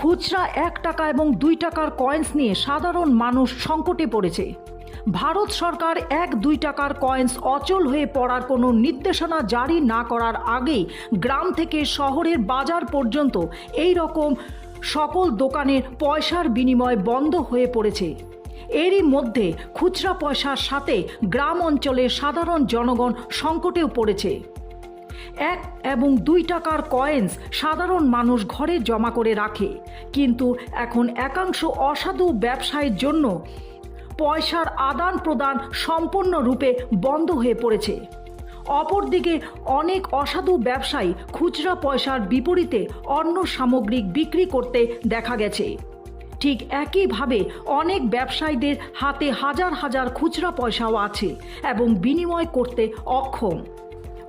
খুচরা এক টাকা এবং দুই টাকার কয়েন্স নিয়ে সাধারণ মানুষ সংকটে পড়েছে। ভারত সরকার এক দুই টাকার কয়েন্স অচল হয়ে পড়ার কোনো নির্দেশনা জারি না করার আগেই গ্রাম থেকে শহরের বাজার পর্যন্ত এই রকম সকল দোকানের পয়সার বিনিময় বন্ধ হয়ে পড়েছে। এরই মধ্যে খুচরা পয়সার সাথে গ্রাম অঞ্চলে সাধারণ জনগণ সংকটেও পড়েছে। এক এবং দুই টাকার কয়েন্স সাধারণ মানুষ ঘরে জমা করে রাখে। কিন্তু এখন একাংশ অসাধু ব্যবসায়ের জন্য পয়সার আদান প্রদান সম্পূর্ণরূপে বন্ধ হয়ে পড়েছে। অপরদিকে অনেক অসাধু ব্যবসায়ী খুচরা পয়সার বিপরীতে অন্য সামগ্রিক বিক্রি করতে দেখা গেছে। ঠিক একইভাবে অনেক ব্যবসায়ীদের হাতে হাজার হাজার খুচরা পয়সাও আছে এবং বিনিময় করতে অক্ষম।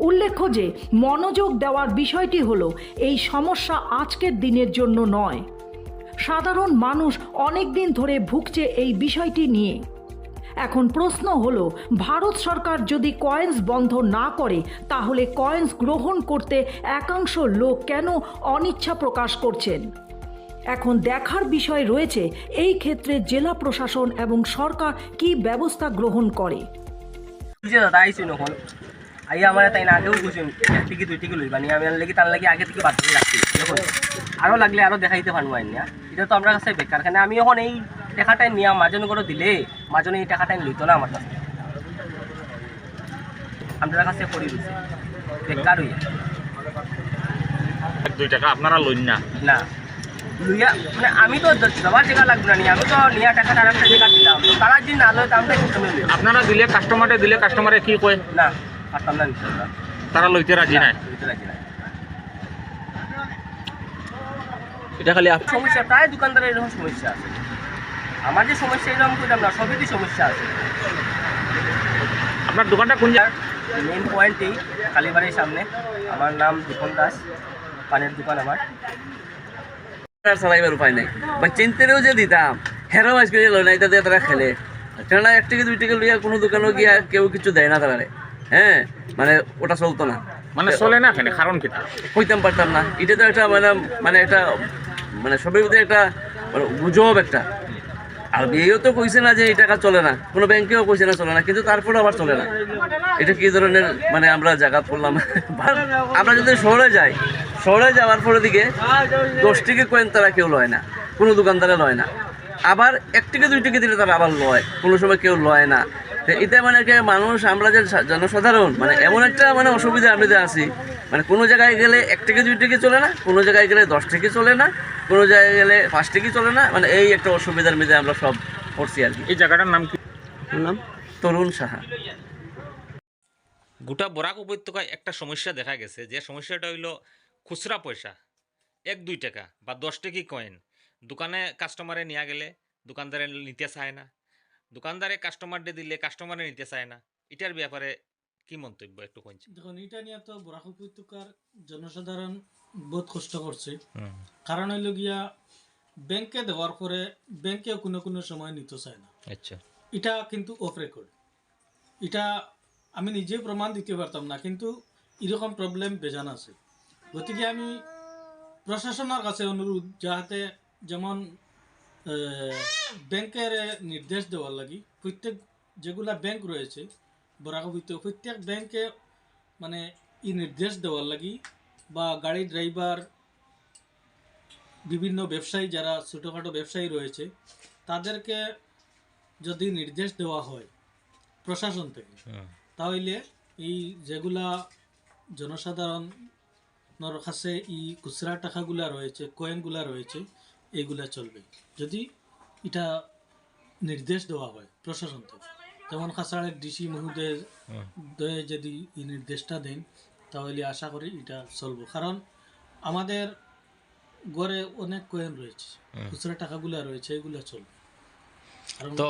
উল্লেখ্য যে, মনোযোগ দেওয়ার বিষয়টি হলো, এই সমস্যা আজকের দিনের জন্য নয়। সাধারণ মানুষ অনেক দিন ধরে ভুগছে এই বিষয়টি নিয়ে। এখন প্রশ্ন হলো, ভারত সরকার যদি কয়েন্স বন্ধ না করে, তাহলে কয়েন্স গ্রহণ করতে একাংশ লোক কেন অনিচ্ছা প্রকাশ করছেন? এখন দেখার বিষয় রয়েছে, এই ক্ষেত্রে জেলা প্রশাসন এবং সরকার কি ব্যবস্থা গ্রহণ করে? আইয়া আমার তাই না আগেও বুঝুন এক টিকি দুই টিকি লইবা নিয়ে আমি লাগি তার লাগি আগে থেকে বাদ দিয়ে রাখছি দেখুন। আরও লাগলে আরও দেখাইতে পারব আইন না এটা তো আমরা কাছে বেকার কারণ আমি এখন এই টাকাটাই নিয়ে মাজন করে দিলে মাজন এই টাকাটাই লইতো না আমার কাছে। আপনার কাছে করি দিছে বেকার হইয়া। দুই টাকা আপনারা লইন না। না। লইয়া মানে আমি তো লাগবে না নিয়ে আমি তো নিয়ে টাকাটা আর একটা টাকা দিলাম। তারা যদি না লয় আপনারা দিলে কাস্টমারে দিলে কাস্টমারে কি কয়? না। তারা লইতে রাজি নাই। লইতে রাজি না এটা খালি সমস্যা প্রায় দোকানদারের এরকম সমস্যা আছে। আমার যে সমস্যা এরকম করলাম না সবেরই সমস্যা আছে। আপনার দোকানটা কোন জায়গায় মেন পয়েন্ট এই কালীবাড়ির সামনে। আমার নাম দীপন দাস পানের দোকান আমার। আর চালাইবার উপায় নাই। বা চিনতেও যে দিতাম লয় না এটা তারা খেলে। কেননা এক থেকে দুই টাকা লইয়া কোনো দোকানে গিয়া কেউ কিছু দেয় না তারা হ্যাঁ মানে ওটা চলতো না। মানে চলে না এখানে কারণ কি কইতাম পারতাম না। এটা তো একটা মানে মানে একটা মানে সবের মধ্যে একটা মানে গুজব একটা। আর বিয়েও তো কইছে না যে এই টাকা চলে না। কোনো ব্যাংকেও কইছে না চলে না কিন্তু তারপরে আবার চলে না। এটা কি ধরনের মানে আমরা জায়গা করলাম? আমরা যদি শহরে যাই শহরে যাওয়ার পরে দিকে দশ টিকে কয়েন তারা কেউ লয় না। কোনো দোকানদারে লয় না। আবার এক টিকে দুই টিকে দিলে তারা আবার লয়। কোনো সময় কেউ লয় না। এতে মানে কি মানুষ আমরা যে জনসাধারণ মানে এমন একটা মানে অসুবিধা আমি যে আছি। মানে কোনো জায়গায় গেলে এক থেকে দুই থেকে চলে না কোনো জায়গায় গেলে দশ থেকে চলে না কোনো জায়গায় গেলে পাঁচ থেকে চলে না মানে এই একটা অসুবিধার মধ্যে আমরা সব পড়ছি আর কি। এই জায়গাটার নাম কি? নাম তরুণ সাহা। গোটা বরাক উপত্যকায় একটা সমস্যা দেখা গেছে যে সমস্যাটা হইল খুচরা পয়সা এক দুই টাকা বা দশ টাকি কয়েন দোকানে কাস্টমারে নিয়ে গেলে দোকানদারে নিতে চায় না দোকানদারে কাস্টমারদের দিলে কাস্টমারে নিতে চায় না। এটার ব্যাপারে কি মন্তব্য একটু কইছি দেখুন এটা নিয়ে তো বরাক উপত্যকার জনসাধারণ বহুত কষ্ট করছে। কারণ হইল গিয়া ব্যাংকে দেওয়ার পরে ব্যাংকেও কোনো কোনো সময় নিতে চায় না। আচ্ছা। এটা কিন্তু অফ রেকর্ড এটা আমি নিজে প্রমাণ দিতে পারতাম না কিন্তু এরকম প্রবলেম বেজান আছে। গতিকে আমি প্রশাসনের কাছে অনুরোধ যাহাতে যেমন ব্যাংকের নির্দেশ দেওয়ার লাগি। প্রত্যেক যেগুলা ব্যাংক রয়েছে বরাকবিত প্রত্যেক ব্যাংকে মানে ই নির্দেশ দেওয়ার লাগি বা গাড়ি ড্রাইভার বিভিন্ন ব্যবসায়ী যারা ছোটোখাটো ব্যবসায়ী রয়েছে তাদেরকে যদি নির্দেশ দেওয়া হয় প্রশাসন থেকে তাহলে এই যেগুলা জনসাধারণের কাছে এই খুচরা টাকাগুলা রয়েছে কয়েনগুলা রয়েছে এইগুলা চলবে। যদি এটা নির্দেশ দেওয়া হয় প্রশাসন থেকে যেমন কাছাড়ের ডিসি মহোদয় দয়ে যদি এই নির্দেশটা দেন তাহলে আশা করি এটা চলবে। কারণ আমাদের গড়ে অনেক কয়েন রয়েছে। খুচরা টাকাগুলা রয়েছে এগুলা চলবে। তো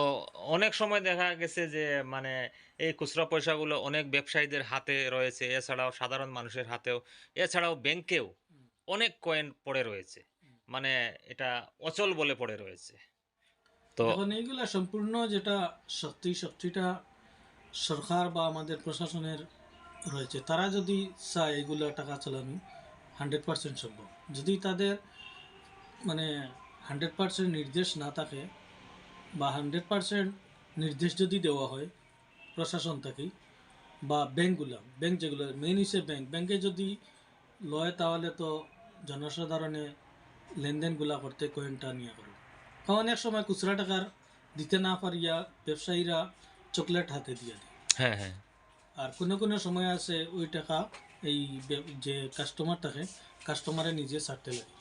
অনেক সময় দেখা গেছে যে মানে এই খুচরা পয়সাগুলো অনেক ব্যবসায়ীদের হাতে রয়েছে এছাড়াও সাধারণ মানুষের হাতেও। এছাড়াও ব্যাংকেও অনেক কয়েন পড়ে রয়েছে। মানে এটা অচল বলে পড়ে রয়েছে। তো এইগুলা সম্পূর্ণ যেটা শক্তি শক্তিটা সরকার বা আমাদের প্রশাসনের রয়েছে, তারা যদি চায় এগুলো টাকা চালানো, হান্ড্রেড পার্সেন্ট সম্ভব। যদি তাদের মানে হান্ড্রেড পার্সেন্ট নির্দেশ না থাকে বা হান্ড্রেড পার্সেন্ট নির্দেশ যদি দেওয়া হয় প্রশাসন থেকে বা ব্যাংকগুলো, ব্যাংক যেগুলো মেইন হিসেবে ব্যাংক ব্যাংকে যদি লয় তাহলে তো জনসাধারণে লেনদেনগুলা করতে কয়েনটা নিয়ে করবে কারণ অনেক সময় খুচরা টাকার দিতে না পারিয়া ব্যবসায়ীরা চকলেট হাতে দিয়ে দেয় হ্যাঁ হ্যাঁ আর কোনো কোনো সময় আছে ওই টাকা এই বে- যে কাস্টমার থাকে কাস্টমারে নিজে ছাড়তে লাগে